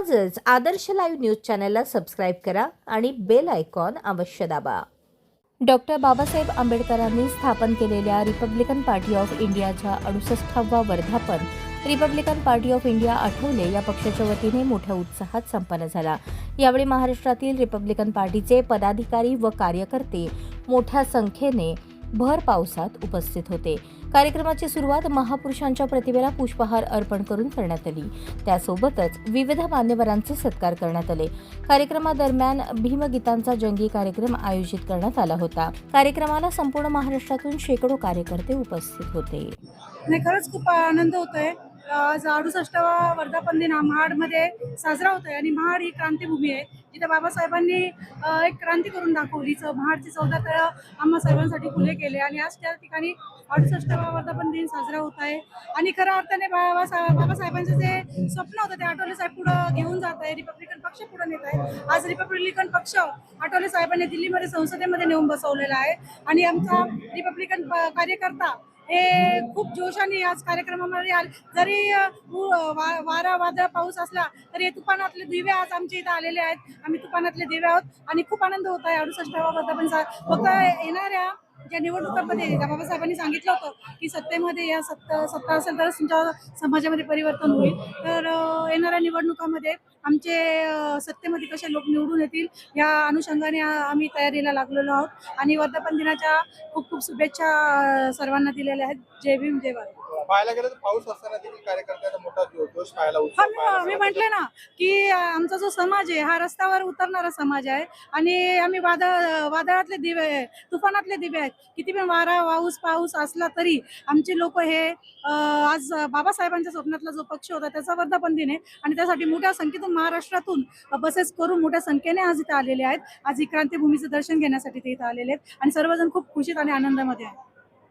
आजच Adarsh live news चॅनलला subscribe करा आणि बेल आयकॉन अवश्य दाबा. डॉक्टर बाबासाहेब आंबेडकरांनी स्थापन केलेल्या रिपब्लिकन पार्टी ऑफ इंडियाच्या अडुसष्टावा वर्धापन Republican party of India Athawale या पक्षाच्या वतीने मोठ्या उत्साहात संपन्न झाला. यावेळी महाराष्ट्रातील रिपब्लिकन पार्टीचे पदाधिकारी व कार्यकर्ते मोठ्या संख्येने भर पावसात उपस्थित होते. कार्यक्रमाची सुरुवात महापुरुषांच्या प्रतिमेला पुष्पहार अर्पण करून करण्यात आली. त्यासोबतच विविध मान्यवरांचे सत्कार करण्यात आले. कार्यक्रमादरम्यान भीमगीतांचा जंगी कार्यक्रम आयोजित करण्यात आला होता. कार्यक्रमाला संपूर्ण महाराष्ट्रातून शेकडो कार्यकर्ते उपस्थित होते. खरंच खूप आनंद होतोय. आज अडुसष्टावा वर्धापन दिन हा महाडमध्ये साजरा होतोय आणि महाड ही क्रांतीभूमी आहे जिथे बाबासाहेबांनी एक क्रांती करून दाखवली. च महाडचे चौदा तळ आम्हासाहेबांसाठी खुले केले आणि आज त्या ठिकाणी अडुसष्टावा वर्धापन दिन साजरा होत आहे. आणि खऱ्या अर्थाने बाबासाहेब बाबासाहेबांचं जे स्वप्न होतं ते आठवले साहेब पुढं घेऊन जात आहे रिपब्लिकन पक्ष पुढे नेत आहे. आज रिपब्लिकन पक्ष आठवले साहेबांनी दिल्लीमध्ये संसदेमध्ये नेऊन बसवलेला आहे. आणि आमचा रिपब्लिकन कार्यकर्ता हे खूप जोशाने आज कार्यक्रमामध्ये आले. जरी वा- वारा वादळ पाऊस असला तरी हे तुफानातले दिवे आज आमच्या इथं आलेले आहेत. आम्ही तुफानातले दिवे आहोत. आणि खूप आनंद होत आहे अडुसष्टावा वर्धापनचा. फक्त येणाऱ्या ज्या निवडणुकांमध्ये बाबासाहेबांनी सांगितलं होतं की सत्तेमध्ये या सत्ता सत्ता असेल तरच तुमच्या समाजामध्ये परिवर्तन होईल. तर येणाऱ्या निवडणुकामध्ये आमचे सत्तेमध्ये कसे लोक निवडून येतील या अनुषंगाने आम्ही तयारीला लागलेलो आहोत. आणि वर्धापन दिनाच्या खूप खूप शुभेच्छा सर्वांना दिलेल्या आहेत. जय भीम जय भारत. पाहायला गेलं तर पाऊस असताना देखील कार्यकर्त्यांचा मोठा जो- जोश पाहायला हा मी मी. म्हटले ना की आमचा जो समाज आहे हा रस्त्यावर उतरणारा समाज आहे. आणि आम्ही वादळ वादळातले दिवे आहे, तुफानातले दिवे आहेत. किती पण वारा पाऊस पाऊस असला तरी आमचे लोक हे आज बाबासाहेबांच्या स्वप्नातला जो पक्ष होता त्याचा वर्धापन दिन आहे. आणि त्यासाठी मोठ्या संख्येतून महाराष्ट्रातून बसेस करून मोठ्या संख्येने आज इथं आलेले आहेत. आज ही क्रांतीभूमीचं दर्शन घेण्यासाठी ते इथं आलेले आहेत. आणि सर्वजण खूप खुशीत आणि आनंदामध्ये आहेत.